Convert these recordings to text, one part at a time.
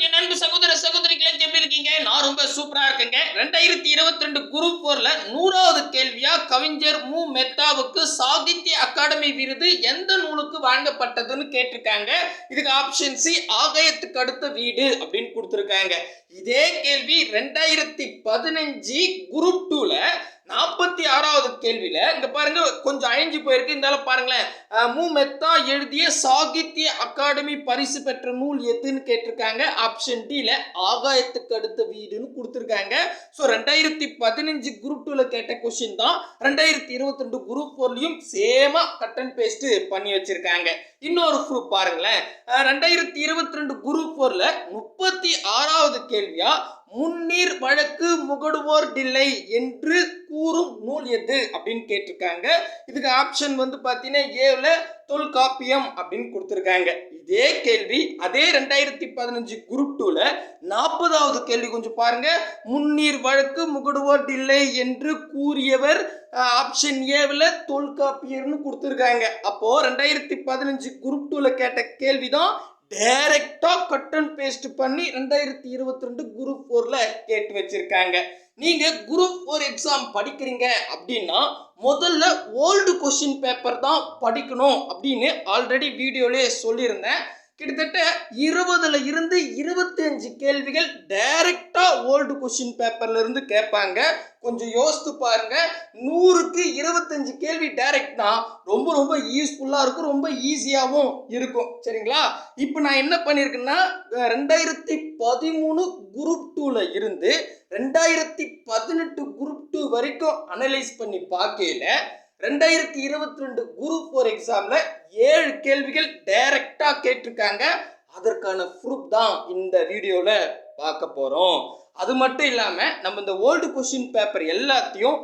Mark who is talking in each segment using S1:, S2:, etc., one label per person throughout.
S1: என் அன்பு சகோதர சகோதரிகளை எப்படி இருக்கீங்க? நான் ரொம்ப சூப்பரா இருக்கேங்க. ரெண்டாயிரத்தி இருபத்தி ரெண்டு குரூப் போர்ல நூறாவது கேள்வியா கவிஞர் மு. மெத்தாவுக்கு சாகித்ய அகாடமி விருது எந்த நூலுக்கு வழங்கப்பட்டதுன்னு கேட்டிருக்காங்க. இதுக்கு ஆப்ஷன் சி ஆகாயத்துக்கு அடுத்த வீடு அப்படின்னு கொடுத்துருக்காங்க. இதே கேள்வி ரெண்டாயிரத்தி பதினஞ்சு குரூப் டூல நாற்பத்தி ஆறாவது கேள்வியில இங்க பாருங்க கொஞ்சம் அழிஞ்சு போயிருக்கு. இருந்தாலும் பாருங்களேன். மு மெத்தா எழுதிய சாகித்ய அகாடமி பரிசு பெற்ற நூல் எதுன்னு கேட்டிருக்காங்க. ஆப்ஷன் டில ஆகாயத்துக்கு அடுத்த வீடுன்னு கொடுத்துருக்காங்க. ஸோ ரெண்டாயிரத்தி பதினஞ்சு குரூப் டூல கேட்ட கொஸ்டின் தான் ரெண்டாயிரத்தி இருபத்தி ரெண்டு குரூப் ஃபோர்லையும் சேமா கட் அண்ட் பேஸ்ட் பண்ணி வச்சிருக்காங்க. இன்னொரு குரூப் பாருங்களேன். ரெண்டாயிரத்தி இருபத்தி ரெண்டு குரூப் ஃபோர்ல முப்பத்தி ஆறாவது கேள்வியா? முன்னீர் வழக்கு முகடுவோர் டில்லை என்று கூறும் நூல் எது அப்படின்னு கேட்டிருக்காங்க. இதுக்கு ஆப்ஷன் வந்து பார்த்தீங்கன்னா ஏவில் தொல்காப்பியம் அப்படின்னு கொடுத்துருக்காங்க. இதே கேள்வி அதே ரெண்டாயிரத்தி பதினஞ்சு குரூப் டூவில் நாற்பதாவது கேள்வி கொஞ்சம் பாருங்க. முன்னீர் வழக்கு முகடுவோர் டில்லை என்று கூறியவர் ஆப்ஷன் ஏவில் தொல்காப்பியர்னு கொடுத்துருக்காங்க. அப்போது ரெண்டாயிரத்தி பதினஞ்சு குரூப் டூவில் கேட்ட கேள்வி தான் டைரக்டாக கட் அண்ட் பேஸ்ட் பண்ணி ரெண்டாயிரத்தி இருபத்தி ரெண்டு குரூப் ஃபோரில் கேட்டு வச்சுருக்காங்க. நீங்கள் குரூப் ஃபோர் எக்ஸாம் படிக்கிறீங்க அப்படின்னா முதல்ல ஓல்டு கொஷின் பேப்பர் தான் படிக்கணும் அப்படின்னு ஆல்ரெடி வீடியோலேயே சொல்லியிருந்தேன். கிட்டத்தட்ட இருபதுல இருந்து இருபத்தி அஞ்சு கேள்விகள் டைரக்டா ஓல்டு கொஷின் பேப்பர்ல இருந்து கேட்பாங்க. கொஞ்சம் யோசித்து பாருங்க. நூறுக்கு இருபத்தஞ்சு கேள்வி டைரக்ட்னா ரொம்ப ரொம்ப யூஸ்ஃபுல்லாக இருக்கும். ரொம்ப ஈஸியாகவும் இருக்கும். சரிங்களா? இப்போ நான் என்ன பண்ணியிருக்கேன்னா ரெண்டாயிரத்தி பதிமூணு குரூப் டூவில் இருந்து ரெண்டாயிரத்தி பதினெட்டு குரூப் டூ வரைக்கும் அனலைஸ் பண்ணி பார்க்கையில ரெண்டாயிரத்தி இருபத்தி ரெண்டு குரூப் ஃபோர் எக்ஸாமில் ஏழு கேள்விகள் டே கேட்டிருக்காங்க. அதற்கான ப்ரூஃப் தான் இந்த வீடியோவில் பார்க்க போகிறோம் அது மட்டும் இல்லாமல் நம்ம இந்த ஓல்டு கொஷின் பேப்பர் எல்லாத்தையும்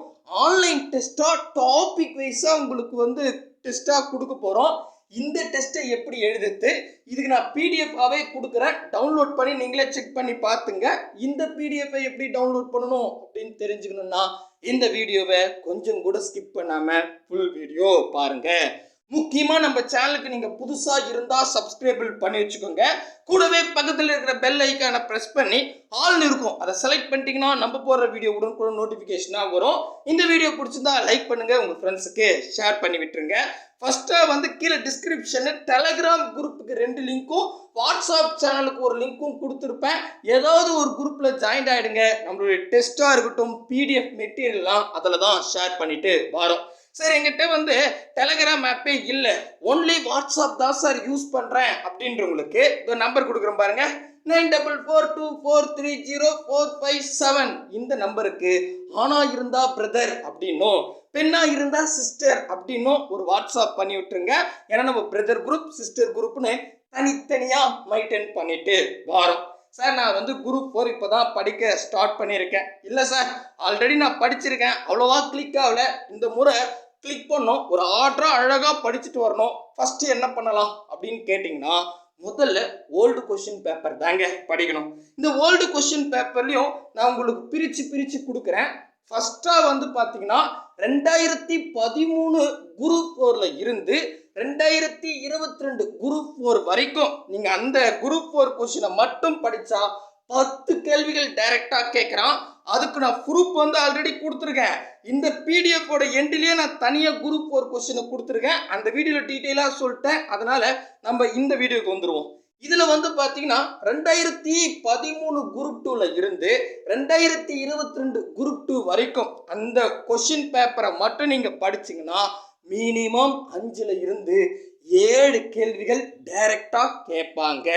S1: ஆன்லைன் டெஸ்ட்டாக டாபிக் வைஸாக உங்களுக்கு வந்து டெஸ்ட்டாக கொடுக்க போகிறோம் இந்த டெஸ்ட்டை எப்படி எழுதுறது? இதுக்கு நான் பிடிஎஃபாகவே கொடுக்குறேன். டவுன்லோட் பண்ணி நீங்களே செக் பண்ணி பார்த்துங்க. இந்த பிடிஎஃபை எப்படி டவுன்லோட் பண்ணணும் அப்படின்னு தெரிஞ்சுக்கணுன்னா இந்த வீடியோவை கொஞ்சம் கூட ஸ்கிப் பண்ணாமல் ஃபுல் வீடியோ பாருங்கள் முக்கியமாக நம்ம சேனலுக்கு நீங்கள் புதுசாக இருந்தால் சப்ஸ்கிரைபிள் பண்ணி வச்சுக்கோங்க. கூடவே பக்கத்தில் இருக்கிற பெல் ஐக்கானை ப்ரெஸ் பண்ணி ஆல்னு இருக்கும். அதை செலக்ட் பண்ணிட்டீங்கன்னா நம்ம போடுற வீடியோ உடனுக்குடன் நோட்டிஃபிகேஷனாக வரும். இந்த வீடியோ பிடிச்சிருந்தா லைக் பண்ணுங்கள் உங்கள் ஃப்ரெண்ட்ஸுக்கு ஷேர் பண்ணி விட்டுருங்க. ஃபஸ்ட்டாக வந்து கீழே டிஸ்கிரிப்ஷனில் டெலகிராம் குரூப்புக்கு ரெண்டு லிங்க்கும் வாட்ஸ்அப் சேனலுக்கு ஒரு லிங்க்கும் கொடுத்துருப்பேன். ஏதாவது ஒரு குரூப்பில் ஜாயின் ஆகிடுங்க நம்மளுடைய டெஸ்ட்டாக இருக்கட்டும் பிடிஎஃப் மெட்டீரியல்லாம் அதில் தான் ஷேர் பண்ணிவிட்டு வரோம். சார் எங்கிட்ட வந்து டெலகிராம் ஆப்பே இல்லை. ஒன்லி வாட்ஸ்அப் தான் சார் யூஸ் பண்ணுறேன் அப்படின்றவங்களுக்கு இந்த நம்பர் கொடுக்குறேன் பாருங்க. Nine double four two four three zero four five seven இந்த நம்பருக்கு ஆனா இருந்தா பிரதர் அப்படின்னும் பெண்ணா இருந்தா சிஸ்டர் அப்படின்னும் ஒரு வாட்ஸ்அப் பண்ணி விட்டுருங்க. ஏன்னா நம்ம பிரதர் குரூப் சிஸ்டர் குரூப்னு தனித்தனியாக மைண்டைன் பண்ணிட்டு வரோம். சார் நான் வந்து குரூப் ஃபோர் இப்போ தான் படிக்க ஸ்டார்ட் பண்ணியிருக்கேன். இல்லை சார் ஆல்ரெடி நான் படிச்சிருக்கேன். அவ்வளோவா கிளிக் ஆகல. இந்த முறை கிளிக் பண்ணோம். ஒரு ஆர்டராக அழகாக படிச்சுட்டு வரணும். ஃபஸ்ட்டு என்ன பண்ணலாம் அப்படின்னு கேட்டிங்கன்னா முதல்ல ஓல்டு கொஷின் பேப்பர் தாங்க படிக்கணும். இந்த ஓல்டு கொஷின் பேப்பர்லையும் நான் உங்களுக்கு பிரித்து பிரித்து கொடுக்குறேன். ஃபஸ்ட்டாக வந்து பார்த்தீங்கன்னா ரெண்டாயிரத்தி பதிமூணு குரூப் ஃபோரில் இருந்து ரெண்டாயிரத்தி இருபத்தி ரெண்டு குரூப் ஃபோர் வரைக்கும் நீங்கள் அந்த குரூப் ஃபோர் கொஷினை மட்டும் படித்தா பத்து கேள்விகள் டைரெக்டாக கேட்குறான் அதுக்கு நான் ப்ரூஃப் வந்து ஆல்ரெடி கொடுத்துருக்கேன். இந்த பிடிஎஃபோட எண்டிலேயே நான் தனியாக குரூப் ஒரு கொஷினை கொடுத்துருக்கேன். அந்த வீடியோவில் டீட்டெயிலாக சொல்லிட்டேன். அதனால் நம்ம இந்த வீடியோக்கு வந்துடுவோம் இதில் வந்து பார்த்தீங்கன்னா ரெண்டாயிரத்தி பதிமூணு குரூப் டூவில் இருந்து ரெண்டாயிரத்தி இருபத்தி ரெண்டு குரூப் டூ வரைக்கும் அந்த கொஷின் பேப்பரை மட்டும் நீங்கள் படிச்சீங்கன்னா மினிமம் அஞ்சில் இருந்து ஏழு கேள்விகள் டைரக்டா கேட்பாங்க.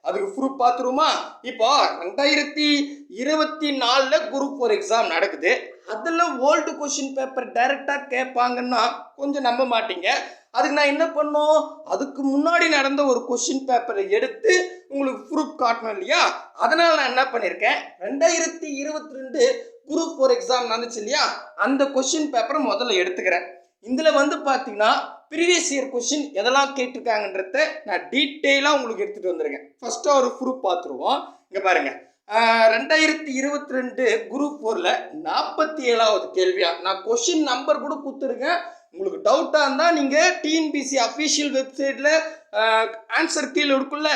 S1: அதுக்கு ப்ரூஃப் பார்த்துருமா இப்போ ரெண்டாயிரத்தி இருபத்தி நாலில் குரூப் ஃபோர் எக்ஸாம் நடக்குது. அதில் ஓல்டு கொஷின் பேப்பர் டைரெக்டாக கேட்பாங்கன்னா கொஞ்சம் நம்ப மாட்டீங்க. அதுக்கு நான் என்ன பண்ணோம்? அதுக்கு முன்னாடி நடந்த ஒரு கொஷின் பேப்பரை எடுத்து உங்களுக்கு ப்ரூஃப் காட்டணும் இல்லையா? அதனால் நான் என்ன பண்ணியிருக்கேன் ரெண்டாயிரத்தி இருபத்தி ரெண்டு குரூப் ஃபோர் எக்ஸாம் நடந்துச்சு இல்லையா? அந்த கொஷின் பேப்பரை முதல்ல எடுத்துக்கிறேன். இதில் வந்து பார்த்தீங்கன்னா ப்ரீவியஸ் இயர் கொஷின் எதெல்லாம் கேட்டிருக்காங்கன்றத நான் டீட்டெயிலாக உங்களுக்கு எடுத்துகிட்டு வந்திருக்கேன். ஃபஸ்ட்டு ஒரு ப்ரூஃப் பார்த்துருவோம். இங்கே பாருங்கள் ரெண்டாயிரத்தி இருபத்தி ரெண்டு குரூப் ஃபோரில் நாற்பத்தி ஏழாவது கேள்வியா? நான் கொஷின் நம்பர் கூட கொடுத்துருக்கேன். உங்களுக்கு டவுட்டாக இருந்தால் நீங்கள் டிஎன்பிசி அஃபிஷியல் வெப்சைட்டில் ஆன்சர் கீழே இருக்குல்ல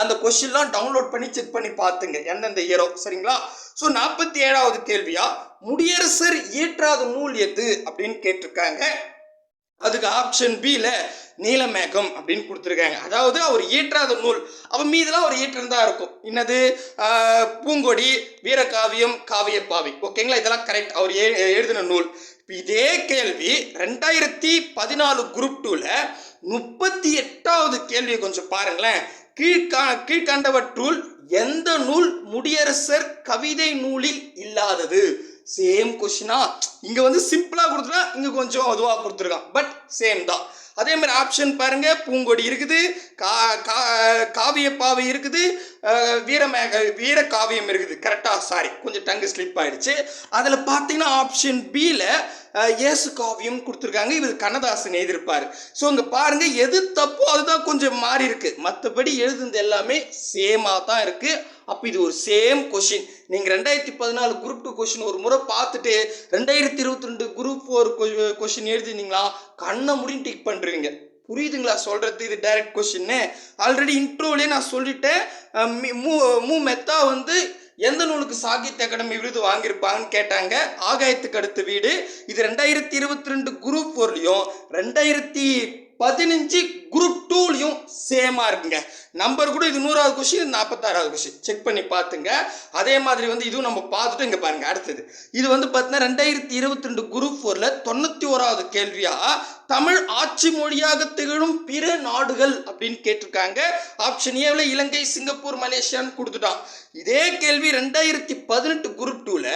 S1: அந்த கொஷின்லாம் டவுன்லோட் பண்ணி செக் பண்ணி பார்த்துங்க. எந்தெந்த இயரோ சரிங்களா? ஸோ நாற்பத்தி ஏழாவது கேள்வியா? முடியரசர் இயற்றாத நூல் எது அப்படின்னு கேட்டிருக்காங்க. அதுக்கு ஆப்ஷன் பியில் நீலமேகம் அப்படின்னு கொடுத்துருக்காங்க. அதாவது அவர் இயற்றாத நூல். அவன் மீதெல்லாம் அவர் இயற்றிருந்தா இருக்கும். என்னது? பூங்கொடி வீரகாவியம் காவியப்பாவி. ஓகேங்களா இதெல்லாம் கரெக்ட் அவர் எழுதின நூல். இதே கேள்வி ரெண்டாயிரத்தி பதினாலு குரூப் டூவில் முப்பத்தி எட்டாவது கேள்வியை கொஞ்சம் பாருங்களேன். கீழ்கா கீழ்கண்டவற்றுள் எந்த நூல் முடியரசர் கவிதை நூலில் இல்லாதது? சேம் கொஷினா இங்கே வந்து சிம்பிளாக கொடுத்துருக்கா இங்கே கொஞ்சம் அதுவாக கொடுத்துருக்கான். பட் சேம் தான். அதே மாதிரி ஆப்ஷன் பாருங்க பூங்கொடி இருக்குது கா கா காவிய பாவை இருக்குது வீரமேக வீர காவியம் இருக்குது. கரெக்டாக சாரி கொஞ்சம் டங்கு ஸ்லிப் ஆயிடுச்சு. அதில் பார்த்தீங்கன்னா ஆப்ஷன் பியில் இயேசு காவியம் கொடுத்துருக்காங்க. இவர் கண்ணதாசன் எழுதியிருப்பார். ஸோ இங்கே பாருங்க எது தப்போ அதுதான் கொஞ்சம் மாறி இருக்கு. மற்றபடி எழுதுனது எல்லாமே சேமாக தான் இருக்குது அப்போ இது ஒரு சேம் கொஷின் நீங்கள் ரெண்டாயிரத்தி பதினாலு குரூப் டூ கொஷின் ஒரு முறை பார்த்துட்டு ரெண்டாயிரத்தி இருபத்தி ரெண்டு குரூப் ஃபோர் கொஷின் எழுதினீங்களா கண்ணை முடியும் டிக் பண்ணுறீங்க புரியுதுங்களா சொல்கிறது இது டைரக்ட் கொஷின்னு ஆல்ரெடி இன்ட்ரோலேயே நான் சொல்லிட்டேன். மி- மூ மூ மெத்தா வந்து எந்த நூலுக்கு சாகித்ய அகாடமி விருது வாங்கியிருப்பாங்கன்னு கேட்டாங்க. ஆகாயத்துக்கு அடுத்த வீடு. இது ரெண்டாயிரத்தி இருபத்தி ரெண்டு குரூப் ஃபோர்லையும் ரெண்டாயிரத்தி பதினஞ்சு குரூப் டூலையும் சேமாக இருக்குங்க. நம்பர் கூட இது நூறாவது கொஷின் நாற்பத்தாறாவது கொஷின் செக் பண்ணி பார்த்துங்க. அதே மாதிரி வந்து இதுவும் நம்ம பார்த்துட்டு இங்கே பாருங்க அடுத்தது. இது வந்து பார்த்தீங்கன்னா ரெண்டாயிரத்தி இருபத்தி ரெண்டு குரூப் ஃபோரில் தொண்ணூற்றி ஓராவது கேள்வியாக தமிழ் ஆட்சி மொழியாக திகழும் பிற நாடுகள் அப்படின்னு கேட்டிருக்காங்க. ஆப்ஷன் ஏவில் இலங்கை சிங்கப்பூர் மலேசியான்னு கொடுத்துட்டான். இதே கேள்வி ரெண்டாயிரத்தி பதினெட்டு குரூப் டூவில்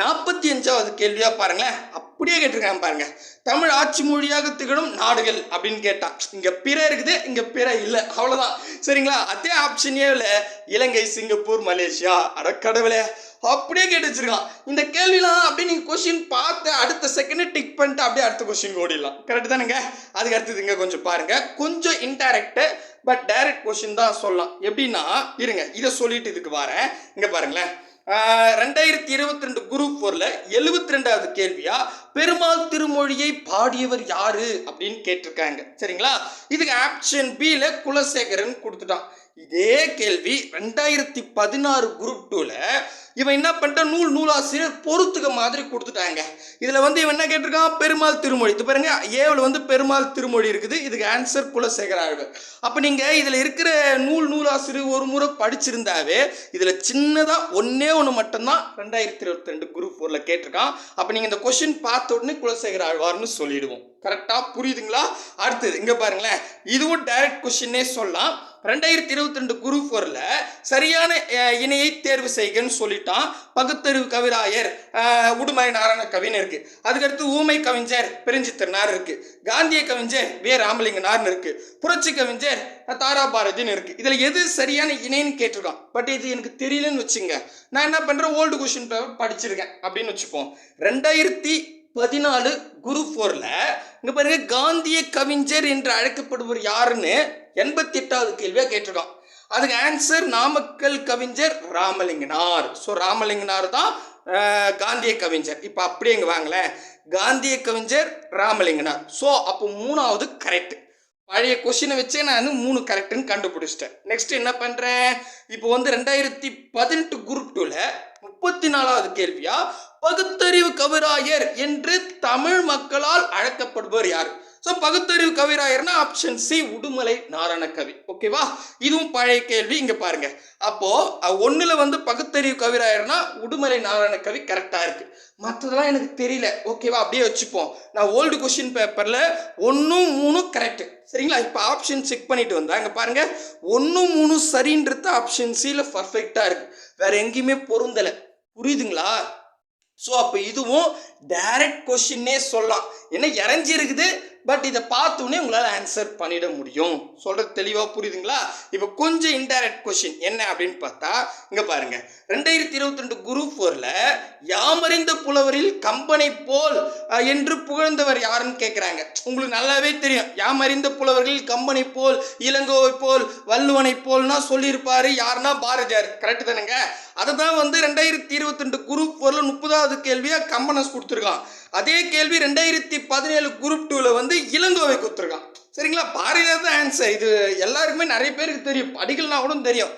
S1: நாற்பத்தி அஞ்சாவது கேள்வியாக பாருங்களேன். அப்படியே கேட்டிருக்காங்க பாருங்க. தமிழ் ஆட்சி மொழியாக திகழும் நாடுகள் அப்படின்னு கேட்டான் இங்க பிற இருக்குது இங்க பிற இல்லை. அவ்வளவுதான். சரிங்களா? அதே ஆப்ஷனே இல்லை இலங்கை சிங்கப்பூர் மலேசியா அடக்கடவுளே. அப்படியே கேட்டு வச்சிருக்கான் இந்த கேள்விலாம் அப்படியே நீங்கள் கொஷின் பார்த்து அடுத்த செகண்ட் டிக் பண்ணிட்டு அப்படியே அடுத்த கொஷின் ஓடிடலாம். கரெக்ட் தானுங்க? அதுக்கு அடுத்தது இங்கே கொஞ்சம் பாருங்க. கொஞ்சம் இன்டைரக்ட் பட் டைரக்ட் கொஷின் தான் சொல்லலாம். எப்படின்னா இருங்க இதை சொல்லிட்டு இதுக்கு வரேன். இங்கே பாருங்களேன். ரெண்டாயிரத்தி இருபத்தி ரெண்டு குரூப் ஃபோரில் எழுபத்தி ரெண்டாவது கேள்வியா பெருமாள் திருமொழியை பாடியவர் யாரு? அப்படின்னு கேட்டிருக்காங்க. சரிங்களா? இதுக்கு ஆப்ஷன் பியில் குலசேகரன் கொடுத்துட்டான். இதே கேள்வி ரெண்டாயிரத்தி பதினாறு குரூப் டூவில் இவன் என்ன பண்ணிட்டான் நூல் நூலாசிரியர் பொறுத்துக்க மாதிரி கொடுத்துட்டாங்க. இதில் வந்து இவன் என்ன கேட்டிருக்கான்? பெருமாள் திருமொழி. இது பாருங்க ஏவில் வந்து பெருமாள் திருமொழி இருக்குது. இதுக்கு ஆன்சர் குலசேகர ஆழ்வார். அப்போ நீங்கள் இதில் இருக்கிற நூல் நூலாசிரியர் ஒரு முறை படிச்சிருந்தாவே இதில் சின்னதாக ஒன்றே ஒன்று மட்டும்தான் ரெண்டாயிரத்தி இருபத்தி ரெண்டு குரூப் ஃபோரில் கேட்டிருக்கான். அப்போ நீங்கள் இந்த கொஷின் பார்த்த உடனே குலசேகர ஆழ்வார்னு சொல்லிடுவோம். கரெக்டாக புரியுதுங்களா? அடுத்தது இங்கே பாருங்களேன். இதுவும் டைரக்ட் கொஷின்னே சொல்லலாம். ரெண்டாயிரத்தி இருபத்தி ரெண்டு குரூப் ஃபோரில் சரியான இணையை தேர்வு செய்கன்னு சொல்லிட்டான். பகுத்தறிவு கவிராயர் உடுமலை நாராயண கவின்னு இருக்கு. அதுக்கடுத்து ஊமை கவிஞர் பெருஞ்சித்திரனார் இருக்கு. காந்திய கவிஞர் வே. ராமலிங்கனார்னு இருக்கு. புரட்சி கவிஞர் தாரா பாரதின்னு இருக்கு. இதில் எது சரியான இணைன்னு கேட்டிருக்கான். பட் இது எனக்கு தெரியலன்னு வச்சுங்க. நான் என்ன பண்ணுறேன் ஓல்டு கொஷின் பேப்பர் படிச்சிருக்கேன். அப்படின்னு வச்சுப்போம். ரெண்டாயிரத்தி பதினாலு குரு ஃபோரில் இங்கே பாருங்க காந்திய கவிஞர் என்று அழைக்கப்படுவர் யாருன்னு எண்பத்தி எட்டாவது கேள்வியாக கேட்டிருக்கான். அதுக்கு ஆன்சர் நாமக்கல் கவிஞர் ராமலிங்கனார். ஸோ ராமலிங்கனார் தான் காந்திய கவிஞர். இப்போ அப்படியே இங்கே வாங்களேன். காந்திய கவிஞர் ராமலிங்கனார். ஸோ அப்போ மூணாவது கரெக்ட் பழைய கொஷினை வச்சே நான் மூணு கரெக்டுன்னு கண்டுபிடிச்சிட்டேன். நெக்ஸ்ட் என்ன பண்ணுறேன் இப்போ வந்து ரெண்டாயிரத்தி பதினெட்டு குரூப் டூவில் முப்பத்தி நாலாவது கேள்வியாக பகுத்தறிவு கவிராயர் என்று தமிழ் மக்களால் அழைக்கப்படுபவர் யார்? ஸோ பகுத்தறிவு கவிராயர்னா ஆப்ஷன் சி உடுமலை நாராயண கவி ஓகேவா இதுவும் பழைய கேள்வி இங்கே பாருங்க. அப்போ ஒன்றில் வந்து பகுத்தறிவு கவிராயர்னா உடுமலை நாராயண கவி கரெக்டாக இருக்கு. மற்றதெல்லாம் எனக்கு தெரியல. ஓகேவா அப்படியே வச்சுப்போம். நான் ஓல்டு கொஷின் பேப்பரில் ஒன்றும் மூணும் கரெக்டு சரிங்களா? இப்போ ஆப்ஷன் செக் பண்ணிட்டு வந்தேன். இங்கே பாருங்க. ஒன்று மூணு சரின்றது ஆப்ஷன் சியில் பர்ஃபெக்டாக இருக்கு. வேற எங்கேயுமே பொருந்தலை. புரியுதுங்களா? ஸோ அப்போ இதுவும் டைரக்ட் கொஷின்னே சொல்லலாம். என்ன இறஞ்சி இருக்குது பட் இதை பார்த்தோன்னே உங்களால் ஆன்சர் பண்ணிட முடியும். சொல்கிறது தெளிவாக புரியுதுங்களா? இப்போ கொஞ்சம் இன்டைரக்ட் கொஷின் என்ன அப்படின்னு பார்த்தா இங்கே பாருங்கள் ரெண்டாயிரத்தி இருபத்தி ரெண்டு குரூப் ஃபோரில் யாமறிந்த புலவரில் கம்பனை போல் என்று புகழ்ந்தவர் யாருன்னு கேட்குறாங்க உங்களுக்கு நல்லாவே தெரியும். யாமறிந்த புலவர்களில் கம்பனை போல் இளங்கோவை போல் வள்ளுவனை போல்னா சொல்லியிருப்பார் யாருன்னா பாரதியார். கரெக்டு தானேங்க? அதை தான் வந்து ரெண்டாயிரத்தி இருபத்தி ரெண்டு குரூப் ஃபோரில் முப்பதாவது கேள்வியாக கம்பனஸ் கொடுத்துருக்கான்.
S2: அதே கேள்வி ரெண்டாயிரத்தி பதினேழு குரூப் டூவில் வந்து இளங்கோவை கொடுத்துருக்கான். சரிங்களா? பாரதியார் தான் ஆன்சர் இது எல்லாருக்குமே நிறைய பேருக்கு தெரியும். படிக்கலனா கூட தெரியும்.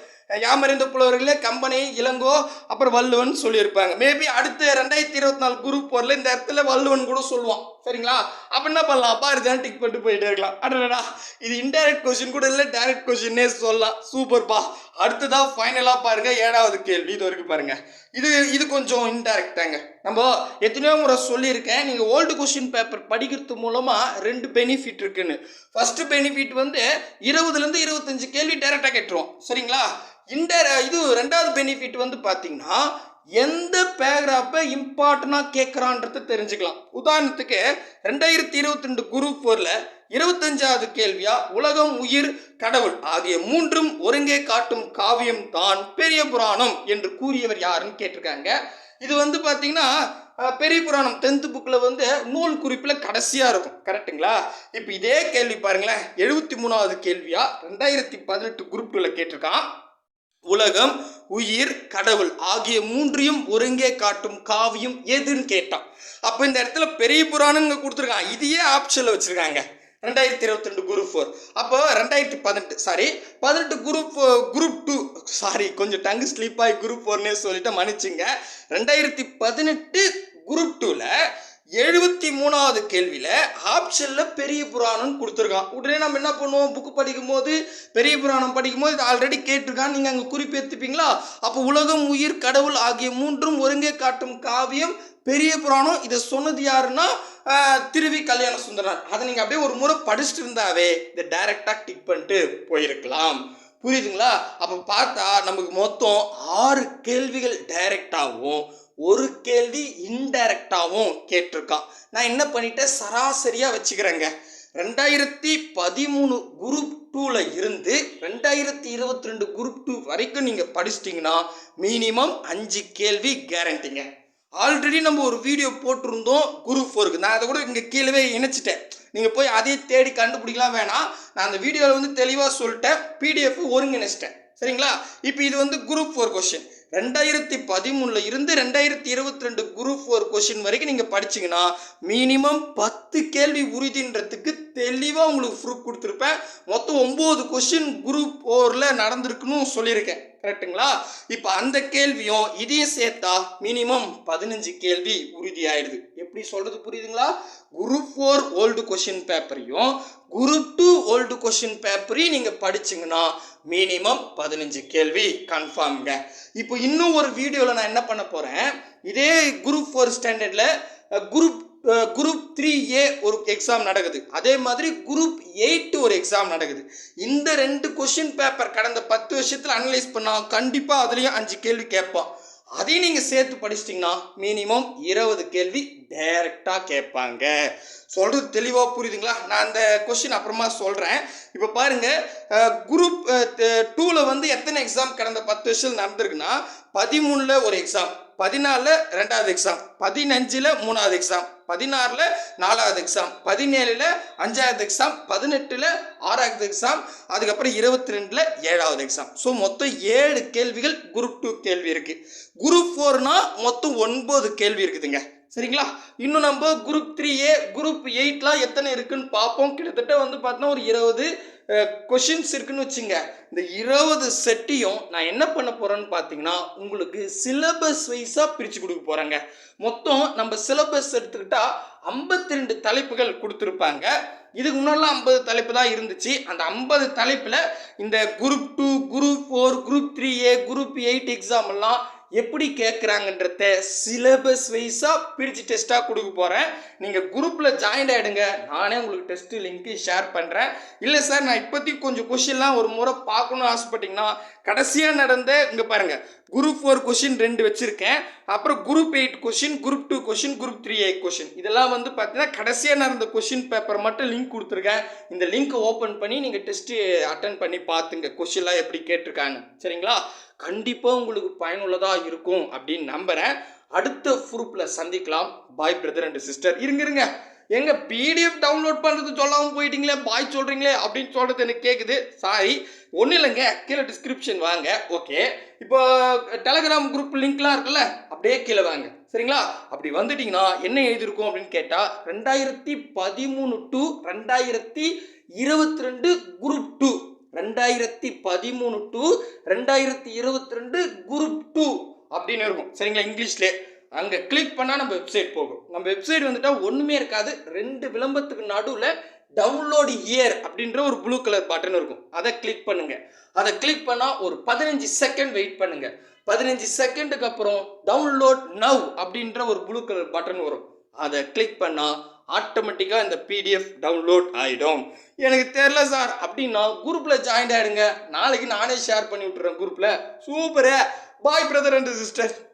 S2: யாமறிந்த புலவர்களே கம்பெனி இளங்கோ அப்புறம் வள்ளுவன் சொல்லியிருப்பாங்க. மேபி அடுத்த ரெண்டாயிரத்தி இருபத்தி நாலு குரூப் போரில் இந்த இடத்துல வள்ளுவன் கூட சொல்லுவான். சரிங்களா? அப்போ என்ன பண்ணலாம்? பாரதியார் டிக் பண்ணிட்டு போயிட்டே இருக்கலாம். அடடா இது இன்டைரக்ட் கொஸ்டின் கூட இல்லை டைரக்ட் கொஸ்டின்னே சொல்லலாம். சூப்பர்ப்பா அடுத்ததாக ஃபைனலாக பாருங்க. ஏழாவது கேள்வி இது வரைக்கும் பாருங்க. இது இது கொஞ்சம் இன்டைரக்டாங்க நம்ம எத்தனையோ முறை சொல்லியிருக்கேன். நீங்கள் ஓல்டு கொஸ்டின் பேப்பர் படிக்கிறது மூலமாக ரெண்டு பெனிஃபிட் இருக்குன்னு. ஃபஸ்ட்டு பெனிஃபிட் வந்து இருபதுலேருந்து இருபத்தஞ்சு கேள்வி டைரெக்டாக கேட்டுருவோம். சரிங்களா? இந்த இது ரெண்டாவது பெனிஃபிட் வந்து பார்த்தீங்கன்னா எந்த பேராப்பை இம்பார்ட்டனாக கேட்குறான்றத தெரிஞ்சுக்கலாம். உதாரணத்துக்கு ரெண்டாயிரத்தி இருபத்தி ரெண்டு குரூப் ஃபோரில் இருபத்தஞ்சாவது கேள்வியா உலகம் உயிர் கடவுள் ஆகிய மூன்றும் ஒருங்கே காட்டும் காவியம் தான் பெரிய புராணம் என்று கூறியவர் யாருன்னு கேட்டிருக்காங்க. இது வந்து பார்த்தீங்கன்னா பெரிய புராணம் டென்த்து புக்கில் வந்து நூல் குறிப்பில் கடைசியாக இருக்கும். கரெக்ட்டுங்களா இப்போ இதே கேள்வி பாருங்களேன். எழுபத்தி மூணாவது கேள்வியாக ரெண்டாயிரத்தி பதினெட்டு குரூப் டூவில் கேட்டிருக்கான். உலகம் உயிர் கடவுள் ஆகிய மூன்றையும் ஒருங்கே காட்டும் காவியம் எதுன்னு கேட்டான். அப்போ இந்த இடத்துல பெரிய புராணங்க கொடுத்துருக்கான் இதையே ஆப்ஷனில் வச்சுருக்காங்க. ரெண்டாயிரத்தி இருபத்தி ரெண்டு குரூப் ஃபோர் அப்போ ரெண்டாயிரத்தி பதினெட்டு சாரி பதினெட்டு குரூப் குரூப் டூ சாரி கொஞ்சம் டங்கு ஸ்லீப் ஆகி குரூப் ஃபோர்னே சொல்லிட்டு மன்னிச்சுங்க. ரெண்டாயிரத்தி பதினெட்டு குரூப் டூவில் எழுபத்தி மூணாவது கேள்வியில் ஆப்ஷனில் பெரிய புராணம் கொடுத்துருக்கான். உடனே நம்ம என்ன பண்ணுவோம்? புக்கு படிக்கும்போது பெரிய புராணம் படிக்கும்போது இது ஆல்ரெடி கேட்டிருக்கான். நீங்கள் அங்கே குறிப்பேற்றுப்பீங்களா அப்போ உலகம் உயிர் கடவுள் ஆகிய மூன்றும் ஒருங்கே காட்டும் காவியம் பெரிய புராணம். இதை சொன்னது யாருன்னா திருவி கல்யாண சுந்தரனார் அதை நீங்கள் அப்படியே ஒரு முறை படிச்சுட்டு இருந்தாவே இதை டைரெக்டாக டிக் பண்ணிட்டு போயிருக்கலாம். புரியுதுங்களா? அப்போ பார்த்தா நமக்கு மொத்தம் ஆறு கேள்விகள் டைரெக்டாகவும் ஒரு கேள்வி இன்டைரக்டாகவும் கேட்டிருக்கான். நான் என்ன பண்ணிட்டேன்? சராசரியாக வச்சுக்கிறேங்க. ரெண்டாயிரத்தி பதிமூணு குரூப் டூவில் இருந்து ரெண்டாயிரத்தி இருபத்தி ரெண்டு குரூப் டூ வரைக்கும் நீங்கள் படிச்சிட்டிங்கன்னா மினிமம் அஞ்சு கேள்வி கேரண்டிங்க ஆல்ரெடி நம்ம ஒரு வீடியோ போட்டிருந்தோம் குரூப் ஃபோருக்கு நான் அதை கூட இங்கே கீழே இணைச்சிட்டேன். நீங்கள் போய் அதையே தேடி கண்டுபிடிக்கலாம் வேணாம். நான் அந்த வீடியோவில் வந்து தெளிவாக சொல்லிட்டேன். பிடிஎஃப் ஒருங்கிணைச்சிட்டேன். சரிங்களா? இப்போ இது வந்து குரூப் ஃபோர் கொஷின் ரெண்டாயிரத்தி பதிமூணுல இருந்து ரெண்டாயிரத்தி இருபத்தி ரெண்டு குரூப் ஃபோர் கொஷின் வரைக்கும் நீங்கள் படிச்சீங்கன்னா மினிமம் பத்து கேள்வி உறுதின்றதுக்கு தெளிவாக உங்களுக்கு ப்ரூஃப் கொடுத்துருப்பேன். மொத்தம் ஒம்பது கொஸ்டின் குரூப் ஃபோரில் நடந்திருக்குன்னு சொல்லியிருக்கேன். கரெக்ட்டுங்களா இப்போ அந்த கேள்வியும் இதையும் சேர்த்தா மினிமம் பதினஞ்சு கேள்வி உறுதியாயிடுது. எப்படி சொல்கிறது புரியுதுங்களா? குரூப் ஃபோர் ஓல்டு கொஷின் பேப்பரையும் குரூப் டூ ஓல்டு கொஷின் பேப்பரையும் நீங்கள் படிச்சிங்கன்னா மினிமம் பதினஞ்சு கேள்வி கன்ஃபார்ம்ங்க இப்போ இன்னும் ஒரு வீடியோவில் நான் என்ன பண்ண போகிறேன் இதே குரூப் ஃபோர் ஸ்டாண்டர்டில் குரூப் குரூப் த்ரீ ஏ ஒரு எக்ஸாம் நடக்குது. அதே மாதிரி குரூப் எயிட் ஒரு எக்ஸாம் நடக்குது. இந்த ரெண்டு கொஷின் பேப்பர் கடந்த பத்து வருஷத்தில் அனலைஸ் பண்ணால் கண்டிப்பாக அதுலேயும் அஞ்சு கேள்வி கேட்பான். அதையும் நீங்கள் சேர்த்து படிச்சிட்டிங்கன்னா மினிமம் இருபது கேள்வி டைரெக்டாக கேட்பாங்க. சொல்கிறது தெளிவாக புரியுதுங்களா? நான் அந்த கொஷின் அப்புறமா சொல்கிறேன் இப்போ பாருங்கள் குரூப் டூவில் வந்து எத்தனை எக்ஸாம் கடந்த பத்து வருஷத்தில் நடந்திருக்குன்னா பதிமூணில் ஒரு எக்ஸாம் பதினாலில் ரெண்டாவது எக்ஸாம் பதினஞ்சில் மூணாவது எக்ஸாம் பதினாறில் நாலாவது எக்ஸாம் பதினேழில் அஞ்சாவது எக்ஸாம் பதினெட்டில் ஆறாவது எக்ஸாம் அதுக்கப்புறம் இருபத்தி ரெண்டில் ஏழாவது எக்ஸாம் ஸோ மொத்தம் ஏழு கேள்விகள் குரூப் டூ கேள்வி இருக்குது குரூப் ஃபோர்னால் மொத்தம் ஒன்பது கேள்வி இருக்குதுங்க. சரிங்களா? இன்னும் நம்ம குரூப் த்ரீ ஏ குரூப் எயிட்லாம் எத்தனை இருக்குன்னு பார்ப்போம். கிட்டத்தட்ட வந்து பார்த்தோன்னா ஒரு இருபது கொஷின்ஸ் இருக்குன்னு வச்சுங்க. இந்த இருபது செட்டையும் நான் என்ன பண்ண போகிறேன்னு பார்த்தீங்கன்னா உங்களுக்கு சிலபஸ் வைஸாக பிரித்து கொடுக்க போகிறேங்க மொத்தம் நம்ம சிலபஸ் எடுத்துக்கிட்டால் ஐம்பத்தி ரெண்டு தலைப்புகள் கொடுத்துருப்பாங்க. இதுக்கு முன்னாடிலாம் ஐம்பது தலைப்பு தான் இருந்துச்சு. அந்த ஐம்பது தலைப்பில் இந்த group two group four group three A group eight exam எல்லாம் எப்படி கேட்குறாங்கன்றத சிலபஸ் வைஸாக பிரித்து டெஸ்ட்டாக கொடுக்க போகிறேன் நீங்கள் குரூப்பில் ஜாயின் ஆகிடுங்க நானே உங்களுக்கு டெஸ்ட்டு லிங்க்கு ஷேர் பண்ணுறேன் இல்லை சார் நான் இப்போதைக்கு கொஞ்சம் கொஷின்லாம் ஒரு முறை பார்க்கணும்னு ஆசைப்பட்டீங்கன்னா கடைசியாக நடந்த இங்கே பாருங்கள் குரூப் ஃபோர் கொஷின் ரெண்டு வச்சுருக்கேன். அப்புறம் group eight question group two question group three eight question இதெல்லாம் வந்து பார்த்தீங்கன்னா கடைசியாக நடந்த கொஷின் பேப்பர் மட்டும் லிங்க் கொடுத்துருக்கேன். இந்த லிங்க்கை ஓப்பன் பண்ணி நீங்கள் டெஸ்ட்டு அட்டன் பண்ணி பார்த்துங்க கொஷின்லாம் எப்படி கேட்டிருக்காங்க சரிங்களா? கண்டிப்பாக உங்களுக்கு பயனுள்ளதாக இருக்கும் அப்படின்னு நம்புகிறேன் அடுத்த குரூப்பில் சந்திக்கலாம். பாய் பிரதர் அண்ட் சிஸ்டர் இருங்க இருங்க. எங்க பிடிஎஃப் டவுன்லோட் பண்ணுறது சொல்லாமல் போயிட்டீங்களே பாய் சொல்கிறீங்களே அப்படின்னு சொல்கிறது எனக்கு கேட்குது சாரி ஒன்றும் இல்லைங்க. கீழே டிஸ்கிரிப்ஷன் வாங்க. ஓகே இப்போ டெலகிராம் குரூப் லிங்க்லாம் இருக்குல்ல அப்படியே கீழே வாங்க. சரிங்களா? அப்படி வந்துட்டிங்கன்னா என்ன எழுதியிருக்கும் அப்படின்னு கேட்டால் ரெண்டாயிரத்தி பதிமூணு டு ரெண்டாயிரத்தி இருபத்தி ரெண்டு குரூப் டூ ரெண்டாயிரத்தி பதிமூணு டு ரெண்டாயிரத்தி இருபத்தி ரெண்டு குரூப் டூ அப்படின்னு இருக்கும். சரிங்களா? இங்கிலீஷ்லே. அங்கே கிளிக் பண்ணால் நம்ம வெப்சைட் போகும். நம்ம வெப்சைட் வந்துட்டால் ஒன்றுமே இருக்காது. ரெண்டு விளம்பரத்துக்கு நடுவில் டவுன்லோடு இயர் அப்படின்ற ஒரு ப்ளூ கலர் பட்டன் இருக்கும். அதை கிளிக் பண்ணுங்க. அதை கிளிக் பண்ணால் ஒரு பதினஞ்சு செகண்ட் வெயிட் பண்ணுங்க. பதினஞ்சு செகண்டுக்கு அப்புறம் டவுன்லோட் நவ் அப்படின்ற ஒரு ப்ளூ கலர் பட்டன் வரும். அதை கிளிக் பண்ணால் ஆட்டோமேட்டிக்காக இந்த பிடிஎஃப் டவுன்லோட் ஆகிடும் எனக்கு தெரில சார். அப்படின்னா குரூப்பில் ஜாயின் ஆகிடுங்க நாளைக்கு நானே ஷேர் பண்ணி விட்டுறேன் குரூப்பில் super. Bye brother and sister